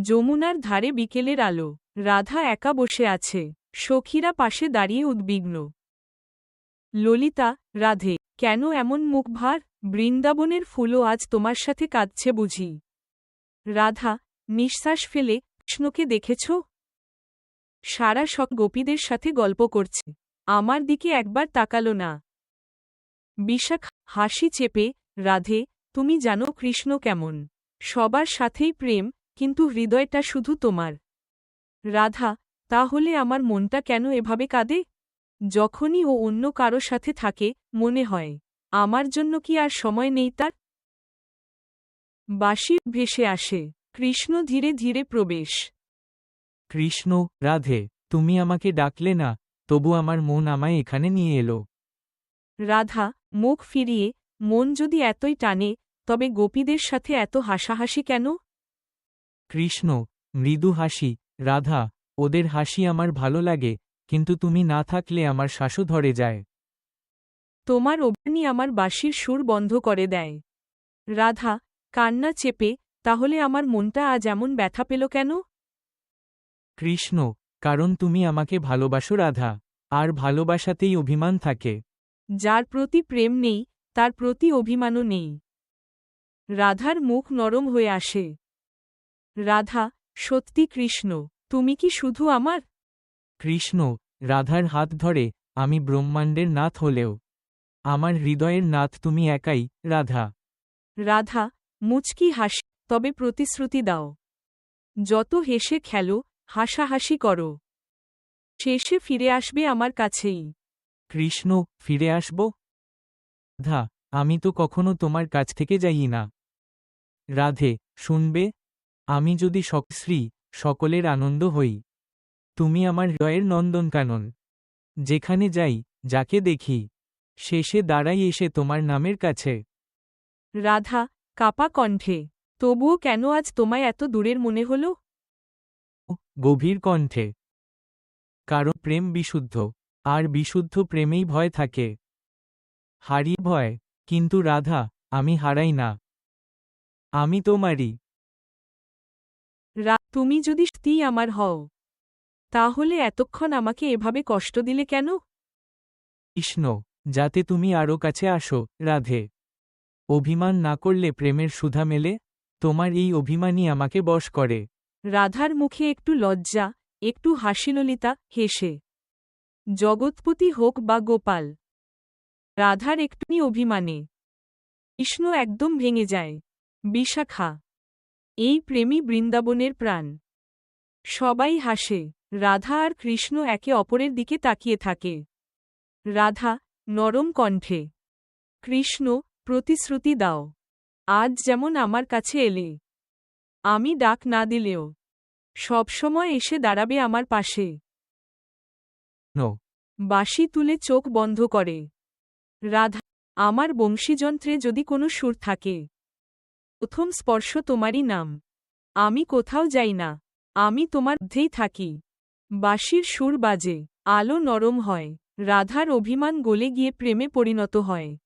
যমুনার ধারে বিকেলের আলো, রাধা একা বসে আছে, সখীরা পাশে দাঁড়িয়ে উদ্বিগ্ন। ললিতা, রাধে, কেন এমন মুখ ভার? বৃন্দাবনের ফুলও আজ তোমার সাথে কাঁদছে বুঝি। রাধা, নিঃশ্বাস ফেলে, কৃষ্ণকে দেখেছ? সারা সব গোপীদের সাথে গল্প করছে। আমার দিকে একবার তাকালো না। বিশাখ, হাসি চেপে, রাধে, তুমি জানো কৃষ্ণ কেমন? সবার সাথেই প্রেম কিন্তু হৃদয়টা শুধু তোমার। রাধা তাহলে আমার মনটা কেন এভাবে কাঁদে? যখনই ও অন্য কারও সাথে থাকে মনে হয় আমার জন্য কি আর সময় নেই তার? বাঁশি ভেসে আসে কৃষ্ণ ধীরে ধীরে প্রবেশ। কৃষ্ণ রাধে তুমি আমাকে ডাকলে না তবু আমার মন আমায় এখানে নিয়ে এলো। রাধা মুখ ফিরিয়ে মন যদি এতই টানে তবে গোপীদের সাথে এত হাসাহাসি কেন? কৃষ্ণ মৃদু হাসি রাধা ওদের হাসি আমার ভালো লাগে কিন্তু তুমি না থাকলে আমার শ্বাসও ধরে যায়। তোমার অভিমানী আমার বাঁশির সুর বন্ধ করে দেয়। রাধা কান্না চেপে তাহলে আমার মনটা আজ এমন ব্যথা পেল কেন? কৃষ্ণ কারণ তুমি আমাকে ভালোবাসো রাধা আর ভালোবাসাতেই অভিমান থাকে। যার প্রতি প্রেম নেই তার প্রতি অভিমানও নেই। রাধার মুখ নরম হয়ে আসে। রাধা সত্যি কৃষ্ণ তুমি কি শুধু আমার? কৃষ্ণ রাধার হাত ধরে আমি ব্রহ্মাণ্ডের নাথ হলেও। আমার হৃদয়ের নাথ তুমি একাই রাধা। রাধা মুচকি হাসি তবে প্রতিশ্রুতি দাও। যত হেসে খেলো হাসাহাসি করো। শেষে ফিরে আসবে আমার কাছেই। কৃষ্ণ ফিরে আসব? রাধা আমি তো কখনো তোমার কাছ থেকে যাই না। রাধে শুনবে? আমি যদি সকশ্রী সকলের আনন্দ হই তুমি আমার হৃদয়ের নন্দনকানন। যেখানে যাই যাকে দেখি শেষে দাঁড়াই এসে তোমার নামের কাছে। রাধা কাপা কণ্ঠে তবুও কেন আজ তোমায় এত দূরের মনে হল? গভীর কণ্ঠে। কারণ প্রেম বিশুদ্ধ আর বিশুদ্ধ প্রেমেই ভয় থাকে। হারিয়ে ভয় কিন্তু রাধা আমি হারাই না। আমি তোমারই তুমি যদি সত্যিই আমার হও তাহলে এতক্ষণ আমাকে এভাবে কষ্ট দিলে কেন? কৃষ্ণ যাতে তুমি আরও কাছে আসো রাধে। অভিমান না করলে প্রেমের সুধা মেলে তোমার এই অভিমানই আমাকে বশ করে। রাধার মুখে একটু লজ্জা একটু হাসিললিতা হেসে। জগৎপতি হোক বা গোপাল রাধার একটুনি অভিমানে। কৃষ্ণ একদম ভেঙে যায়। বিশাখা। এই প্রেমী বৃন্দাবনের প্রাণ। সবাই হাসে রাধা আর কৃষ্ণ একে অপরের দিকে তাকিয়ে থাকে। রাধা নরম কণ্ঠে কৃষ্ণ প্রতিশ্রুতি দাও। আজ যেমন আমার কাছে এলে। আমি ডাক না দিলেও। সবসময় এসে দাঁড়াবে আমার পাশে। নো। বাঁশি তুলে চোখ বন্ধ করে। রাধা আমার বংশীযন্ত্রে যদি কোনো সুর থাকে। প্রথম স্পর্শ তোমারই নাম। আমি কোথাও যাই না। আমি তোমার মধ্যেই থাকি। বাঁশির সুর বাজে। আলো নরম হয়। রাধার অভিমান গলে গিয়ে প্রেমে পরিণত হয়।